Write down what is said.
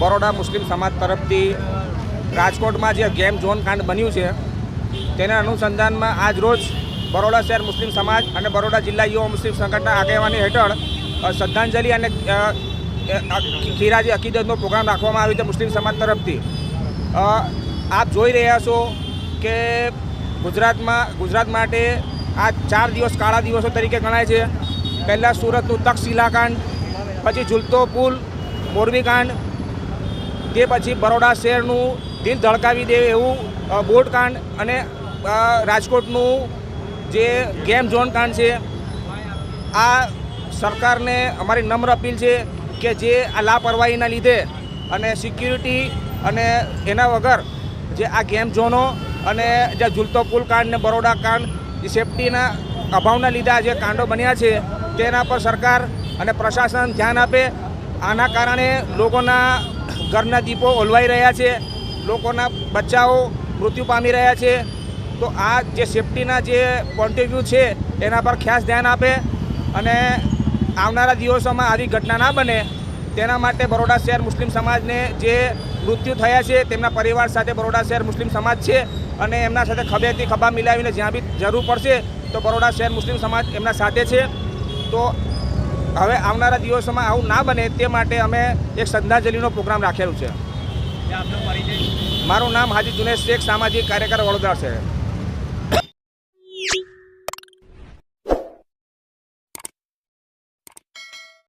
બરોડા મુસ્લિમ સમાજ તરફથી રાજકોટમાં જે ગેમ ઝોન કાંડ બન્યું છે, તેના અનુસંધાનમાં આજ રોજ બરોડા શહેર મુસ્લિમ સમાજ અને બરોડા જિલ્લા યુવા મુસ્લિમ સંગઠનના આગેવાની હેઠળ શ્રદ્ધાંજલિ અને ખીરાજી અકીદતનો પ્રોગ્રામ રાખવામાં આવ્યો છે મુસ્લિમ સમાજ તરફથી. આપ જોઈ રહ્યા છો કે ગુજરાતમાં, ગુજરાત માટે આ ચાર દિવસ કાળા દિવસો તરીકે ગણાય છે. પહેલાં સુરતનું તક્ષ કાંડ પછી ઝૂલતો પુલ, મોરબી કાંડ, તે પછી બરોડા શહેરનું દિલ ધડકાવી દે એવું બોટકાંડ બોટ કાંડ અને રાજકોટનું જે ગેમ ઝોન કાંડ છે, આ સરકારને અમારી નમ્ર અપીલ છે કે જે આ લાપરવાહીના લીધે અને સિક્યુરિટી અને એના વગર જે આ ગેમ ઝોનો અને જે ઝૂલતો પુલ કાંડ ને બરોડા કાંડ સેફટીના અભાવના લીધે આ જે કાંડો બન્યા છે, તેના પર સરકાર અને પ્રશાસન ધ્યાન આપે. આના કારણે લોકોના ઘરના દીપો ઓલવાઈ રહ્યા છે. લોકોના બચ્ચાઓ મૃત્યુ પામી રહ્યા છે. તો આ જે સેફટીના જે પોઈન્ટ ઓફ વ્યૂ છે, એના પર ખાસ ધ્યાન આપે અને આવનારા દિવસોમાં આવી ઘટના ના બને, તેના માટે બરોડા શહેર મુસ્લિમ સમાજને જે મૃત્યુ થયા છે, તેમના પરિવાર સાથે બરોડા શહેર મુસ્લિમ સમાજ છે અને એમના સાથે ખભેથી ખભા મિલાવીને જ્યાં બી જરૂર પડશે, તો બરોડા શહેર મુસ્લિમ સમાજ એમના સાથે છે. તો હવે આવનારા દિવસોમાં આવું ના બને તે માટે અમે એક શ્રદ્ધાંજલિનો પ્રોગ્રામ રાખેલું છે. મારું નામ હાજી જુનેશ શેખ સામાજિક કાર્યકર વડોદરા શહેર.